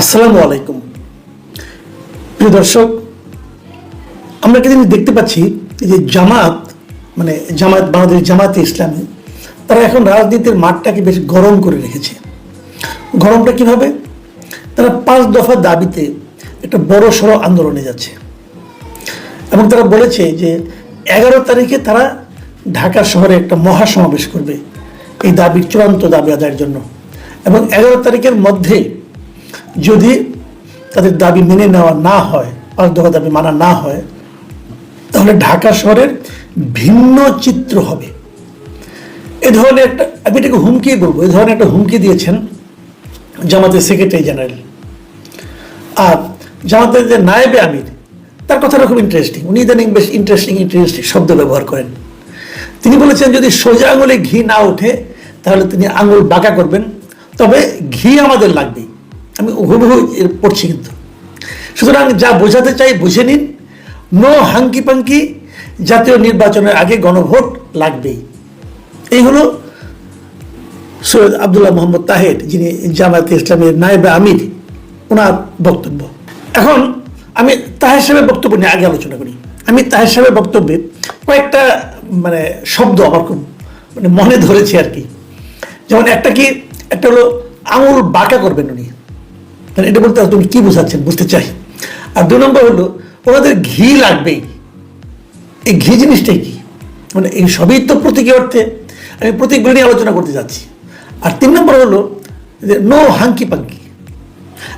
আসসালামু আলাইকুম। প্রিয় দর্শক, আমরা একটা জিনিস দেখতে পাচ্ছি যে জামাত মানে জামাত বাংলাদেশ জামাতে ইসলামী, তারা এখন রাজনীতির মাঠটাকে বেশ গরম করে রেখেছে। গরমটা কীভাবে? তারা পাঁচ দফা দাবিতে একটা বড় সড়ো আন্দোলনে যাচ্ছে। এবং তারা বলেছে যে এগারো তারিখে তারা ঢাকা শহরে একটা মহাসমাবেশ করবে, এই দাবির চূড়ান্ত দাবি আদায়ের জন্য। এবং এগারো তারিখের মধ্যে যদি তাদের দাবি মেনে নেওয়া না হয়, পাঁচ দাবি মানা না হয়, তাহলে ঢাকা শহরের ভিন্ন চিত্র হবে। এ ধরনের একটা, আমি এটাকে হুমকি বলব, এ ধরনের একটা হুমকি দিয়েছেন জামাতের সেক্রেটারি জেনারেল। আর জামাতের যে নায়েবে আমির, তার কথাটা খুব ইন্টারেস্টিং উনি ইদানিং বেশ ইন্টারেস্টিং ইন্টারেস্টিং শব্দ ব্যবহার করেন। তিনি বলেছেন, যদি সোজা আঙুলে ঘি না ওঠে, তাহলে তিনি আঙুল বাঁকা করবেন, তবে ঘি আমাদের লাগবেই। আমি হুবহু পড়ছি কিন্তু। সুতরাং যা বোঝাতে চাই বুঝে নিন। নো হাঙ্কি পাঙ্কি, জাতীয় নির্বাচনের আগে গণভোট লাগবেই। এই হলো সৈয়দ আবদুল্লাহ মোহাম্মদ তাহের, যিনি জামায়াতে ইসলামের নায়েবে আমির। ওনার বক্তব্য। এখন আমি তাহের সাহেবের বক্তব্য নিয়ে আগে আলোচনা করি। আমি তাহের সাহেবের বক্তব্যে কয়েকটা মানে শব্দ আমার খুব মানে মনে ধরেছে আর কি। যেমন একটা কি, একটা হলো আঙুল বাঁকা করবেন উনি। মানে এটা বলতে তুমি কি বোঝাচ্ছেন? বুঝতে চাই। আর দু নম্বর হলো, ওনাদের ঘি লাগবেই এই ঘি জিনিসটাই কি? মানে এই সবই তো প্রতীকী অর্থে। আমি প্রতীকগুলো নিয়ে আলোচনা করতে যাচ্ছি। আর তিন নম্বর হলো যে নো হাঙ্কি পাঙ্কি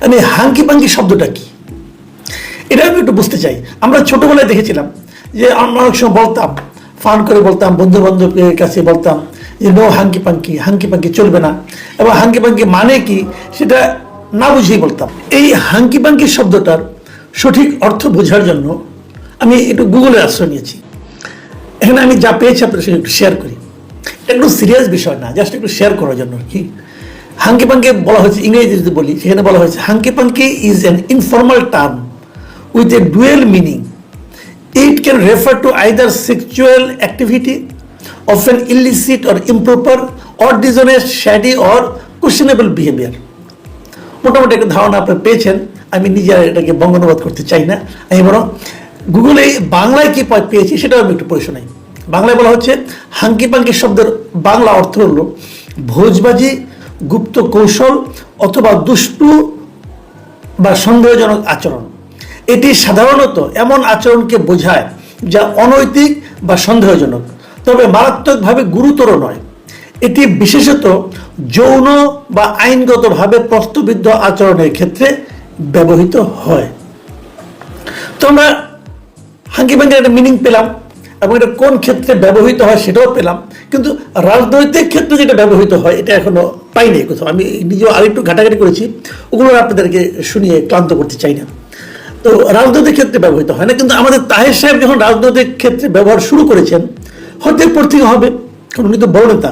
আমি হাঙ্কি পাঙ্কি শব্দটা কি? এটা আমি একটু বুঝতে চাই। আমরা ছোটোবেলায় দেখেছিলাম যে, আমরা অনেক সময় বলতাম ফান করে বলতাম বন্ধু বান্ধবের কাছে বলতাম যে no hanky panky hanky panky চলবে না। এবং হাঙ্কি পাঙ্কি মানে কি? সেটা না বুঝিয়ে বলতাম। এই হাঙ্কি পাঙ্কি শব্দটার সঠিক অর্থ বোঝার জন্য আমি একটু গুগলে আশ্রয় নিয়েছি। এখানে আমি যা পেয়েছি আপনার সঙ্গে একটু শেয়ার করি। একটু সিরিয়াস বিষয় না জাস্ট একটু শেয়ার করার জন্য কি। হাঙ্কি পাঙ্কি বলা হয়েছে ইংরেজি যদি বলি সেখানে বলা হয়েছে hanky panky is an informal term with a dual meaning it can refer to either sexual activity of an illicit or improper or dishonest, shady or questionable behavior. মোটামুটি একটা ধারণা আপনার পেয়েছেন। আমি নিজে এটাকে বঙ্গানুবাদ করতে চাই না। আমি বরং গুগলে বাংলায় কি পেয়েছি সেটাও আমি একটু পড়ে বাংলায় বলা হচ্ছে, হাঙ্কি পাঙ্কি শব্দের বাংলা অর্থ হলো ভোজবাজি, গুপ্ত কৌশল অথবা দুষ্টু বা সন্দেহজনক আচরণ। এটি সাধারণত এমন আচরণকে বোঝায় যা অনৈতিক বা সন্দেহজনক। তবে মারাত্মকভাবে গুরুতর নয়। এটি বিশেষত যৌন বা আইনগতভাবে প্রশ্নবিদ্ধ আচরণের ক্ষেত্রে ব্যবহৃত হয়। তো আমরা হাঙ্কি ভাঙ্গির একটা মিনিং পেলাম এবং এটা কোন ক্ষেত্রে ব্যবহৃত হয় সেটাও পেলাম। কিন্তু রাজনৈতিক ক্ষেত্রে যেটা ব্যবহৃত হয়, এটা এখনও পাইনি কোথাও। আমি নিজেও আরেকটু ঘাটাঘাটি করেছি। ওগুলো আপনাদেরকে শুনিয়ে ক্লান্ত করতে চাই না। তো রাজনৈতিক ক্ষেত্রে ব্যবহৃত হয় না, কিন্তু আমাদের তাহের সাহেব যখন রাজনৈতিক ক্ষেত্রে ব্যবহার শুরু করেছেন, হয়তো এরপর থেকে হবে, কারণ উনি তো বড় নেতা।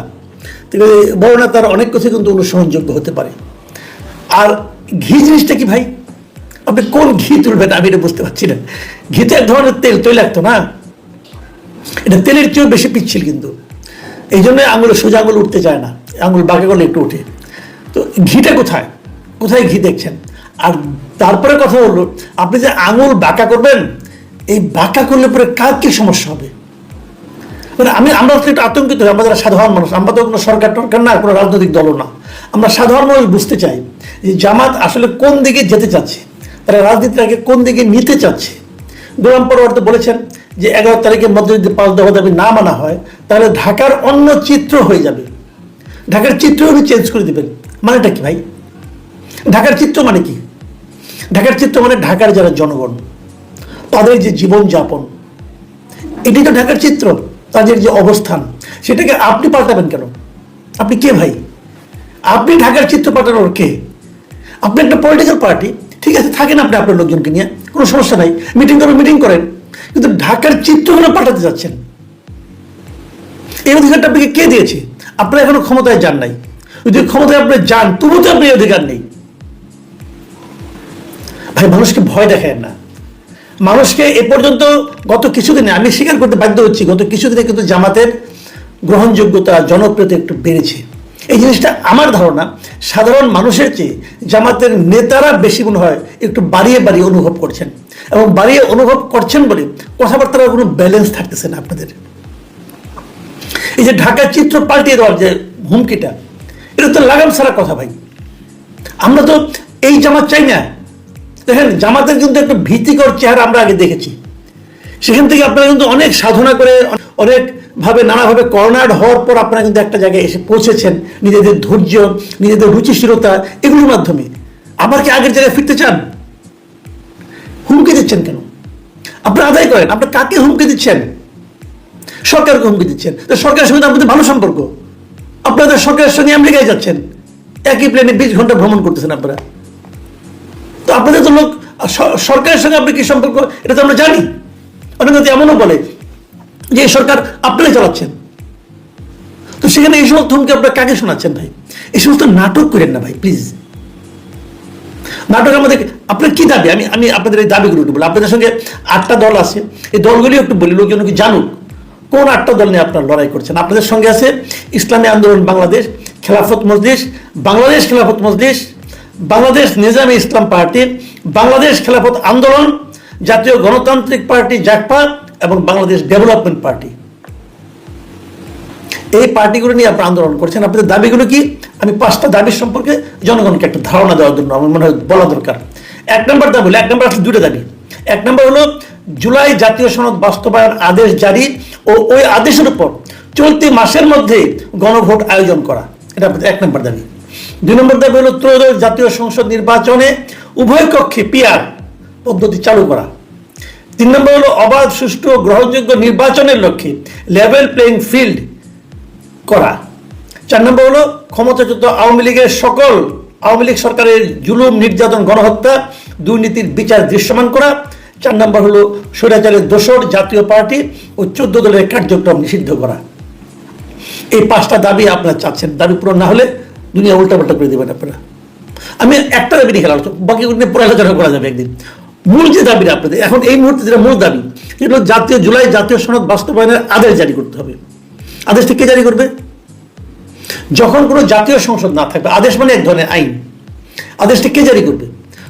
আছে বড় অনেক কিছু কিন্তু অনুসরণযোগ্য হতে পারে। আর ঘি জিনিসটা কি ভাই? আপনি কোন ঘি তুলবেন আমি এটা বুঝতে পারছি না। ঘি তো এক ধরনের তেল, তৈলাক্ত না? এটা তেলের চেয়েও বেশি পিচ্ছিল কিন্তু। এই জন্য আঙুলে সোজা আঙুল উঠতে চায় না। আঙুল বাঁকা করলে একটু উঠে তো ঘিটা কোথায়? কোথায় ঘি দেখছেন? আর তারপরে কথা হলো, আপনি যে আঙুল বাঁকা করবেন, এই বাঁকা করলে পরে কার কি সমস্যা হবে? মানে আমি, আমরা তো একটু আতঙ্কিত হই আমরা যারা সাধারণ মানুষ, আমরা তো কোনো সরকার টরকার না, কোনো রাজনৈতিক দলও না। আমরা সাধারণ মানুষ বুঝতে চাই যে জামাত আসলে কোন দিকে যেতে চাচ্ছে, তারা রাজনীতিটাকে কোন দিকে নিতে চাচ্ছে। গোলাম পরবর্তী বলেছেন যে এগারো তারিখের মধ্যে যদি পাঁচ দফা দাবি না মানা হয়, তাহলে ঢাকার অন্য চিত্র হয়ে যাবে। ঢাকার চিত্র উনি চেঞ্জ করে দিবেন। মানেটা কি ভাই? ঢাকার চিত্র মানে কি? ঢাকার চিত্র মানে ঢাকার যারা জনগণ, তাদের যে জীবনযাপন এটি তো ঢাকার চিত্র। তাদের যে অবস্থান, সেটাকে আপনি পাল্টাবেন কেন? আপনি কে ভাই? আপনি ঢাকার চিত্র পাল্টানোর কে? আপনি একটা পলিটিক্যাল পার্টি ঠিক আছে, থাকেন আপনি আপনার লোকজনকে নিয়ে, কোনো সমস্যা নাই মিটিং করবেন মিটিং করেন, কিন্তু ঢাকার চিত্রগুলো পাঠাতে যাচ্ছেন। এই অধিকারটা আপনাকে কে দিয়েছে? আপনার এখনও ক্ষমতায় যান নাই। যদি ক্ষমতায় আপনি যান তবু তো আপনি অধিকার নেই। ভাই, মানুষকে ভয় দেখায় না। মানুষকে এ পর্যন্ত গত কিছুদিনে আমি স্বীকার করতে বাধ্য হচ্ছি, গত কিছুদিনে কিন্তু জামাতের গ্রহণযোগ্যতা, জনপ্রিয়তা একটু বেড়েছে। এই জিনিসটা আমার ধারণা, সাধারণ মানুষের চেয়ে জামাতের নেতারা বেশি মনে হয় একটু বাড়িয়ে বাড়িয়ে অনুভব করছেন। এবং বাড়িয়ে অনুভব করছেন বলে কথাবার্তার কোনো ব্যালেন্স থাকতেছে না আপনাদের। এই যে ঢাকার চিত্র পাল্টিয়ে দেওয়ার যে হুমকিটা, এটা তো লাগাম সারা কথা ভাই। আমরা তো এই জামাত চাই না দেখেন, জামাতের কিন্তু একটা ভীতিকর চেহারা আমরা আগে দেখেছি। সেখান থেকে আপনারা কিন্তু অনেক সাধনা করে অনেক ভাবে নানাভাবে করোনার হওয়ার পর আপনারা কিন্তু একটা জায়গায় এসে পৌঁছেছেন। নিজেদের ধৈর্য, নিজেদের রুচিশীলতা, এগুলোর মাধ্যমে। আবার কি আগের জায়গায় ফিরতে চান? হুমকি দিচ্ছেন কেন? আপনারা আদায় করেন, আপনার কাকে হুমকি দিচ্ছেন? সরকারকে হুমকি দিচ্ছেন। তো সরকারের সঙ্গে আপনাদের ভালো সম্পর্ক। আপনাদের সরকারের সঙ্গে আমেরিকায় যাচ্ছেন। একই প্লেনে বিশ ঘণ্টা ভ্রমণ করতেছেন আপনারা। তো আপনাদের তো লোক সরকারের সঙ্গে আপনি কি সম্পর্ক? এটা তো আমরা জানি। অনেকে এমনও বলে যে এই সরকার আপনারাই চালাচ্ছেন। তো সেখানে এই সমস্ত হুমকি আপনারা কাকে শোনাচ্ছেন ভাই? এই সমস্ত নাটক করেন না ভাই প্লিজ নাটক আমাদের, আপনার কি দাবি? আমি আমি আপনাদের এই দাবিগুলো একটু বলি। আপনাদের সঙ্গে আটটা দল আছে। এই দলগুলি একটু বলি, লোকজন কি জানুক? কোন আটটা দল নিয়ে আপনারা লড়াই করছেন? আপনাদের সঙ্গে আছে ইসলামী আন্দোলন বাংলাদেশ, খেলাফত মজলিস, বাংলাদেশ খেলাফত মজলিস বাংলাদেশ নিজামী ইসলাম পার্টি, বাংলাদেশ খেলাফত আন্দোলন, জাতীয় গণতান্ত্রিক পার্টি জাকপা এবং বাংলাদেশ ডেভেলপমেন্ট পার্টি। এই পার্টিগুলো নিয়ে আপনারা আন্দোলন করছেন। আপনাদের দাবিগুলো কি? আমি পাঁচটা দাবি সম্পর্কে জনগণকে একটা ধারণা দেওয়ার জন্য আমার মনে হয় বলা দরকার। এক নম্বর দাবি হলো, এক নম্বর আসলে দুটো দাবি। এক নম্বর হলো, জুলাই জাতীয় সনদ বাস্তবায়ন আদেশ জারি ও ওই আদেশের উপর চলতি মাসের মধ্যে গণভোট আয়োজন করা। এটা এক নম্বর দাবি। দুই নম্বর দাবি হলো ত্রয়োদশ জাতীয় সংসদ নির্বাচনে উভয় কক্ষে পিয়ার পদ্ধতি চালু করা। তিন নম্বর হলো অবাধ, সুষ্ঠু ও গ্রহণযোগ্য নির্বাচনের লক্ষ্যে লেভেল প্লেইং ফিল্ড করা। চার নম্বর হলো ক্ষমতাচ্যুত আওয়ামী লীগের সকল, আওয়ামী লীগ সরকারের জুলুম, নির্যাতন, গণহত্যা, দুর্নীতির বিচার দৃশ্যমান করা। চার নম্বর হলো স্বৈরাচারের দোসর জাতীয় পার্টি ও চোদ্দ দলের কার্যক্রম নিষিদ্ধ করা। এই পাঁচটা দাবি আপনারা চাচ্ছেন। দাবি পূরণ না হলে দুনিয়া উল্টাপাল্টা করে দেবেন আপনারা। আমি একটা দাবি নিয়ে খেলা বাকি নিয়ে আলোচনা করা যাবে একদিন। মূল যে দাবিটা আপনাদের, এখন এই মুহূর্তে যেটা মূল দাবি হলো জাতীয়, জুলাই জাতীয় সনদ বাস্তবায়নের আদেশ জারি করতে হবে। আদেশটা কে জারি করবে? যখন কোনো জাতীয় সংসদ না থাকবে, আদেশ মানে এক ধরনের আইন। আদেশটা কে জারি করবে?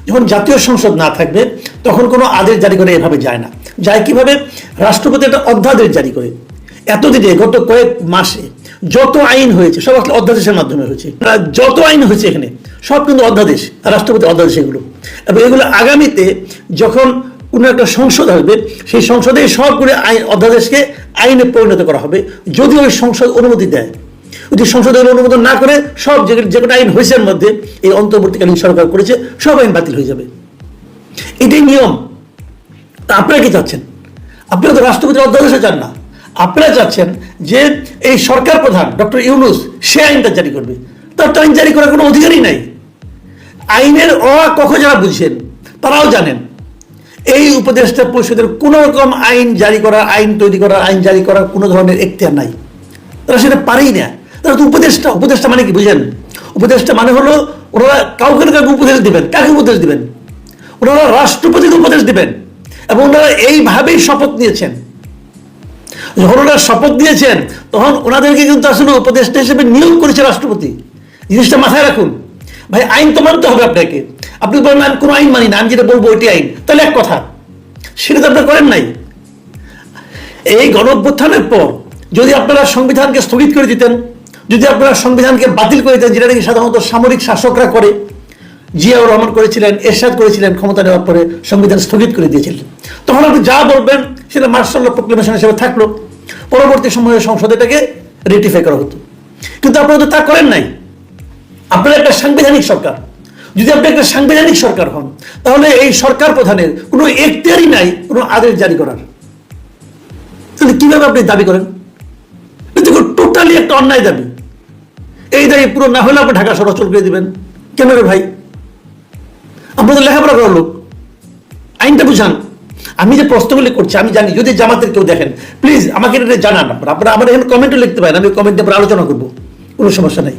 যখন জাতীয় সংসদ না থাকবে, তখন কোনো আদেশ জারি করে এভাবে যায় না। যায় কীভাবে? রাষ্ট্রপতি একটা অধ্যাদেশ জারি করে। এতদিনে, গত কয়েক মাসে যত আইন হয়েছে, সব আসলে অধ্যাদেশের মাধ্যমে হয়েছে। যত আইন হয়েছে এখানে, সব কিন্তু অধ্যাদেশ রাষ্ট্রপতি অধ্যাদেশ এগুলো। এবং এগুলো আগামীতে যখন কোনো একটা সংসদ আসবে, সেই সংসদে সবগুলো আইন, অধ্যাদেশকে আইনে পরিণত করা হবে, যদি ওই সংসদ অনুমতি দেয়। যদি সংসদের অনুমোদন না করে, সব যে যে কটা আইন হয়েছে মধ্যে, এই অন্তর্বর্তীকালীন সরকার করেছে, সব আইন বাতিল হয়ে যাবে। এটাই নিয়ম। তা আপনারা কি চাচ্ছেন? আপনারা তো রাষ্ট্রপতির অধ্যাদেশে চান না। আপনারা চাচ্ছেন যে এই সরকার প্রধান, ডক্টর ইউনুস, সে আইনটা জারি করবে। তার তো আইন জারি করার কোনো অধিকারই নাই। আইনের অ কখন যারা বুঝছেন, তারাও জানেন, এই উপদেষ্টা পরিষদের কোনো রকম আইন জারি করা, আইন তৈরি করা, আইন জারি করার কোনো ধরনের এখতিয়ার নাই। তারা সেটা পারেই না। তারা তো উপদেষ্টা উপদেষ্টা মানে কি বুঝেন? উপদেষ্টা মানে হলো ওনারা কাউকে না কাউকে উপদেশ দিবেন। কাকে উপদেশ দিবেন? ওনারা রাষ্ট্রপতিকে উপদেশ দিবেন। এবং ওনারা এইভাবেই শপথ নিয়েছেন। যখন শপথ দিয়েছেন, তখন ওনাদেরকে কিন্তু আসলে উপদেষ্টা হিসেবে নিয়োগ করেছে রাষ্ট্রপতি। জিনিসটা মাথায় রাখুন। ভাই, আইন তো মানতে হবে আপনাকে। আপনি বলেন আমি কোনো আইন মানি না, আমি যেটা বলব ওইটি আইন। তাহলে এক কথা, সেটা তো আপনারা করেন নাই। এই গণ অভ্যুত্থানের পর যদি আপনারা সংবিধানকে স্থগিত করে দিতেন, যদি আপনারা সংবিধানকে বাতিল করে দিতেন, যেটা নাকি সাধারণত সামরিক শাসকরা করে, জিয়াউর রহমান করেছিলেন, এরশাদ করেছিলেন ক্ষমতা নেওয়ার পরে সংবিধান স্থগিত করে দিয়েছিলেন। তখন আপনি যা বলবেন, সেটা মার্শাল প্রক্লেমেশন হিসেবে থাকল। পরবর্তী সময়ে সংসদে এটাকে রেটিফাই করা হতো। কিন্তু আপনারা তো তা করেন নাই। আপনারা একটা সাংবিধানিক সরকার। যদি আপনি একটা সাংবিধানিক সরকার হন, তাহলে এই সরকার প্রধানের কোনো এখতিয়ারই নাই, কোনো আদেশ জারি করার। তাহলে কীভাবে আপনি দাবি করেন? টোটালি একটা অন্যায় দাবি। এই দাবি পুরো না হলে আপনি ঢাকা অচল করে দিবেন। কেন রে ভাই? আপনাদের লেখাপড়া করার লোক। আইনটা বুঝান। আমি যে প্রশ্নগুলি করছি, আমি জানি, যদি জামাতের কেউ দেখেন প্লিজ আমাকে এটা জানান আপনারা। আপনারা আমার এখানে কমেন্টও লিখতে পারেন, আমি কমেন্টে পরে আলোচনা করব। কোনো সমস্যা নাই।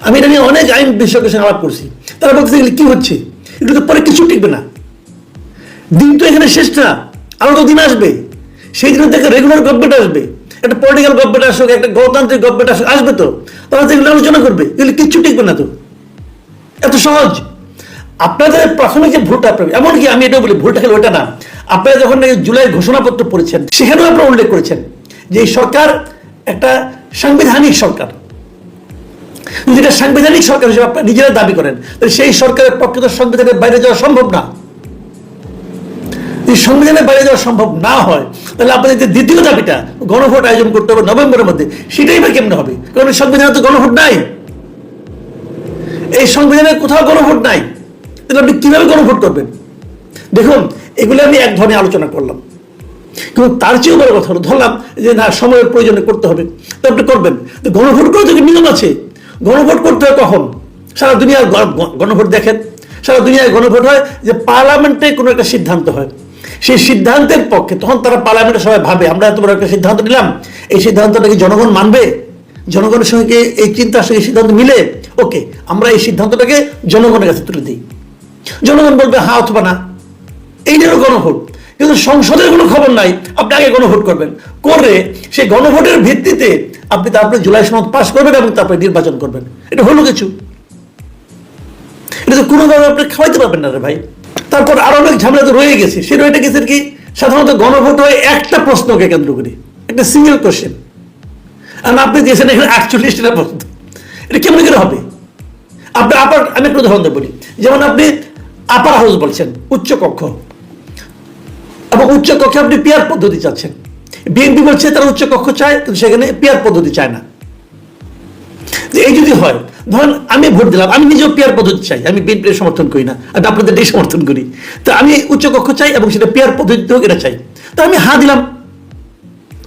আমি এটা নিয়ে অনেক আইন বিশেষজ্ঞের সঙ্গে আলাপ করছি। তারা বলতে গেলে কি হচ্ছে? এটা তো পরে কিছু টিকবে না। দিন তো এখানে শেষ না। আরও তো দিন আসবে। সেই দিনে দেখে রেগুলার গভর্নমেন্ট আসবে। একটা পলিটিক্যাল গভর্নমেন্ট আসুক, একটা গণতান্ত্রিক গভর্নমেন্ট আসুক, আসবে তো। তারা তো এগুলো আলোচনা করবে। এগুলো কিচ্ছু টিকবে না তো। এত সহজ। আপনাদের প্রাথমিক যে ভুলটা আপনার এমনকি আমি এটা বলি, ভুলটা খেলে ওটা না। আপনারা যখন নাকি জুলাই ঘোষণাপত্র পড়েছেন, সেখানেও আপনারা উল্লেখ করেছেন যে এই সরকার একটা সাংবিধানিক সরকার। যেটা সাংবিধানিক সরকার হিসেবে আপনারা নিজেরা দাবি করেন, তাহলে সেই সরকারের পক্ষে তো সংবিধানের বাইরে যাওয়া সম্ভব না। যদি সংবিধানের বাইরে যাওয়া সম্ভব না হয়, তাহলে আপনাদের যে দ্বিতীয় দাবিটা, গণভোট আয়োজন করতে হবে নভেম্বরের মধ্যে, সেটাই বা কেমনে হবে? কারণ সংবিধানে তো গণভোট নাই। এই সংবিধানে কোথাও গণভোট নাই। তাহলে আপনি কীভাবে গণভোট করবেন? দেখুন, এগুলো আমি এক ধরনের আলোচনা করলাম। কিন্তু তার চেয়েও বড় কথা হলো, ধরলাম যে না, সময়ের প্রয়োজনে করতে হবে। তো আপনি করবেন। তো গণভোট করে তো নিয়ম আছে। গণভোট করতে হয় কখন? সারা দুনিয়ার গণভোট দেখেন। সারা দুনিয়ায় গণভোট হয় যে পার্লামেন্টে কোনো একটা সিদ্ধান্ত হয়। সেই সিদ্ধান্তের পক্ষে তখন তারা পার্লামেন্টে সবাই ভাবে, আমরা এত বড় একটা সিদ্ধান্ত নিলাম। এই সিদ্ধান্তটা কি জনগণ মানবে? জনগণের সঙ্গে এই চিন্তার সঙ্গে সিদ্ধান্ত মিলে? ওকে, আমরা এই সিদ্ধান্তটাকে জনগণের কাছে তুলে দিই। জনগণ বলবে হ্যাঁ অথবা না। এইটারও গণভোট। কিন্তু সংসদের কোনো খবর নাই, আপনি আগে গণভোট করবেন। করে সেই গণভোটের ভিত্তিতে আপনি তারপরে জুলাই সনদ পাস করবেন এবং তারপরে নির্বাচন করবেন। এটা হলো কিছু। এটা তো কোনোভাবে আপনি খাওয়াইতে পারবেন না রে ভাই। তারপর আরও অনেক ঝামেলা তো রয়ে গেছে। সে রয়ে গেছে কি, সাধারণত গণভোট হয় একটা প্রশ্নকে কেন্দ্র করে, একটা সিঙ্গেল কোশ্চেন আর আপনি দিয়েছেন এখানে আটচল্লিশটা প্রশ্ন এটা কেমন করে হবে? আপনি আবার আমি একটু উদাহরণ বলি। যেমন আপনি আপার হাউস বলছেন, উচ্চ কক্ষ। এবং উচ্চ কক্ষে আপনি পিয়ার পদ্ধতি চাচ্ছেন। বিএনপি বলছে তারা উচ্চ কক্ষ চায়, কিন্তু সেখানে পিয়ার পদ্ধতি চায় না। এই যদি হয়, ধরেন আমি ভোট দিলাম, আমি নিজেও পিয়ার পদ্ধতি চাই, আমি বিএনপির সমর্থন করি না আর আপনাদের এটাই সমর্থন করি। তো আমি উচ্চ কক্ষ চাই এবং সেটা পেয়ার পদ্ধতিতে হোক, এটা চাই। তো আমি হা দিলাম।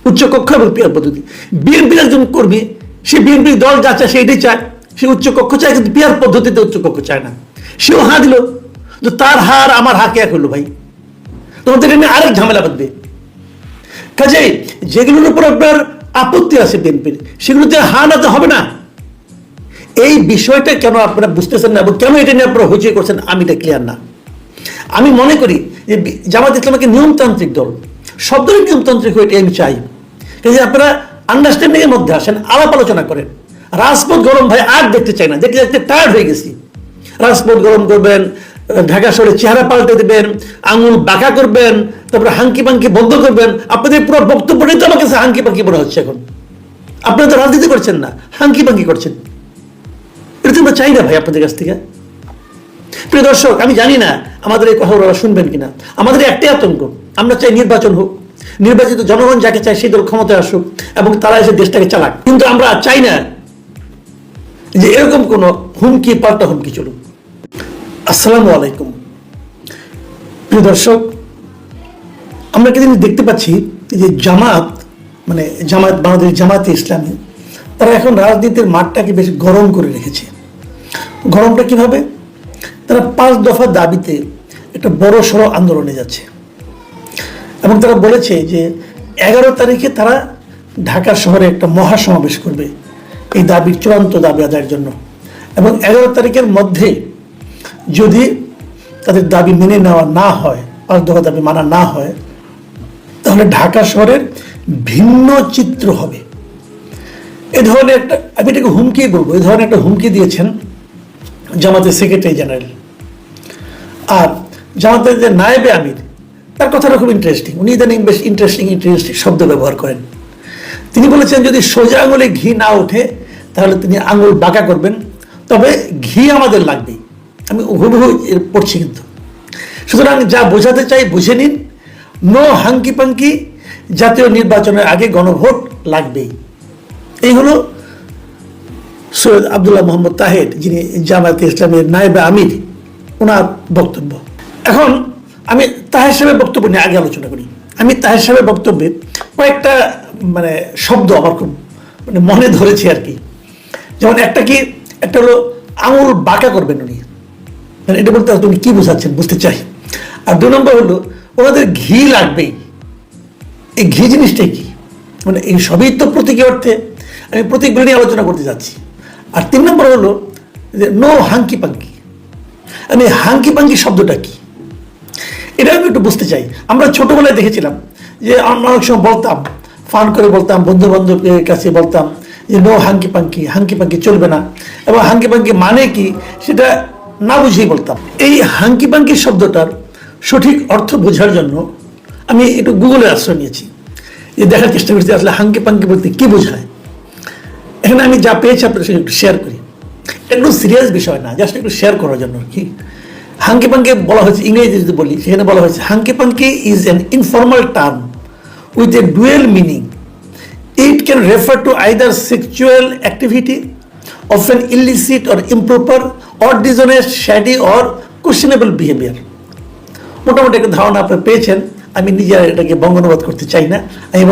উচ্চ কক্ষ এবং পেয়ার পদ্ধতি। বিএনপির একজন কর্মী, সে বিএনপির দল যা চায়, সেইটাই চায়। সে উচ্চ কক্ষ চায়, কিন্তু পেয়ার পদ্ধতিতে উচ্চ কক্ষ চায় না। সেও হা দিল। তো তার হার আমার হাকে এক হলো ভাই। তোমাদের এখানে আরেক ঝামেলা বাঁধবে কাজেই যেগুলোর উপর আপনার আপত্তি আছে বিএনপির সেগুলোতে হা না তো হবে না। এই বিষয়টা কেন আপনারা বুঝতেছেন না এবং কেন এটা নিয়ে আপনারা হইচই করছেন আমি এটা ক্লিয়ার না। আমি মনে করি যে জামাত ইসলাম একটা নিয়মতান্ত্রিক দল সব দলই নিয়মতান্ত্রিক হয়ে আমি চাই। কাজে আপনারা আন্ডারস্ট্যান্ডিংয়ের মধ্যে আসেন, আলাপ আলোচনা করেন। রাজপথ গরম ভাই আর দেখতে চাই না, দেখতে দেখতে টায়ার্ড হয়ে গেছি। রাজপথ গরম করবেন ঢাকা শহরে চেহারা পাল্টে দেবেন, আঙুল বাঁকা করবেন, তারপরে হাঙ্কি পাঙ্কি বন্ধ করবেন। আপনাদের পুরো বক্তব্যটাই তো আমার কাছে হাঙ্কি পাঙ্কি মনে হচ্ছে এখন। আপনারা তো রাজনীতি করছেন না, হাঙ্কি পাঙ্কি করছেন। এটা তো আমরা চাই না ভাই আপনাদের কাছ থেকে। প্রিয় দর্শক, আমি জানি না আমাদের এই কথা ওরা শুনবেন কিনা। আমাদের একটাই আতঙ্ক, আমরা চাই নির্বাচন হোক। নির্বাচিত জনগণ যাকে চায় সেই দল ক্ষমতায় আসুক এবং তারা এসে দেশটাকে চালাক। কিন্তু আমরা চাই না যে এরকম কোনো হুমকি, পাল্টা হুমকি চলুক। আসসালামু আলাইকুম। প্রিয় দর্শক, আমরা কিন্তু দেখতে পাচ্ছি যে জামাত মানে জামাত বাংলাদেশ জামাতে ইসলামী, তারা এখন রাজনীতির মাঠটাকে বেশ গরম করে রেখেছে। গরমটা কীভাবে? তারা পাঁচ দফা দাবিতে একটা বড় সড়ো আন্দোলনে যাচ্ছে। এবং তারা বলেছে যে এগারো তারিখে তারা ঢাকা শহরে একটা মহাসমাবেশ করবে। এই দাবির চূড়ান্ত দাবি আদায়ের জন্য। এবং এগারো তারিখের মধ্যে যদি তাদের দাবি মেনে নেওয়া না হয় পাঁচ দফা দাবি মানা না হয়, তাহলে ঢাকা শহরের ভিন্ন চিত্র হবে। এ ধরনের একটা, আমি এটাকে হুমকি বলব এই ধরনের একটা হুমকি দিয়েছেন জামাতের সেক্রেটারি জেনারেল। আর জামাতের যে নায়েবে আমির, তার কথাটা খুব ইন্টারেস্টিং উনি ইদানিং বেশ ইন্টারেস্টিং ইন্টারেস্টিং শব্দ ব্যবহার করেন। তিনি বলেছেন, যদি সোজা আঙুলে ঘি না ওঠে, তাহলে তিনি আঙুল বাঁকা করবেন, তবে ঘি আমাদের লাগবেই। আমি হুবহু পড়ছি কিন্তু। সুতরাং যা বোঝাতে চাই বুঝে নিন। নো হাঙ্কি পাঙ্কি জাতীয় নির্বাচনের আগে গণভোট লাগবেই। এই হলো সৈয়দ আবদুল্লাহ মোহাম্মদ তাহের, যিনি জামায়াত ইসলামের নায়েবে আমির। ওনার বক্তব্য। এখন আমি তাহের সাহেবের বক্তব্য নিয়ে আগে আলোচনা করি। আমি তাহের সাহেবের বক্তব্যে কয়েকটা মানে শব্দ আমার খুব মানে মনে ধরেছে আর কি। যেমন একটা কি, একটা হলো, আঙুল বাঁকা করবেন উনি। মানে এটা বলতে উনি কি বোঝাচ্ছেন বুঝতে চাই। আর দু নম্বর হলো, ওনাদের ঘি লাগবেই। এই ঘি জিনিসটাই কি? মানে এই সবই তো প্রতীকী অর্থে। আমি প্রতীকগুলো নিয়ে আলোচনা করতে যাচ্ছি। আর তিন নম্বর হলো যে নো হাঙ্কি পাঙ্কি আমি হাঙ্কি পাঙ্কি শব্দটা কি? এটা আমি একটু বুঝতে চাই। আমরা ছোটবেলায় দেখেছিলাম যে আমরা অনেক সময় বলতাম ফান করে বলতাম বন্ধু বান্ধবের কাছে বলতাম যে no hanky panky hanky panky চলবে না। এবং হাঙ্কি পাঙ্কি মানে কি? সেটা না বুঝেই বলতাম। এই হাঙ্কি পাঙ্কি শব্দটার সঠিক অর্থ বোঝার জন্য আমি একটু গুগলে আশ্রয় নিয়েছি। যে দেখার চেষ্টা করছি আসলে হাঙ্কি পাঙ্কি বলতে কি বোঝায়। এখানে আমি যা পেয়েছি আপনার সঙ্গে একটু শেয়ার করি। একটু সিরিয়াস বিষয় না জাস্ট একটু শেয়ার করার জন্য আর কি। হাঙ্কি পাঙ্কি বলা হয়েছে ইংরেজি যদি বলি, সেখানে বলা হয়েছে, hanky panky is an informal term with a dual meaning it can refer to either sexual activity of an illicit or improper or dishonest shady or questionable behaviour মোটামুটি একটা ধারণা আপনারা পেয়েছেন, আমি নিজে এটাকে বঙ্গানুবাদ করতে চাই না। আমি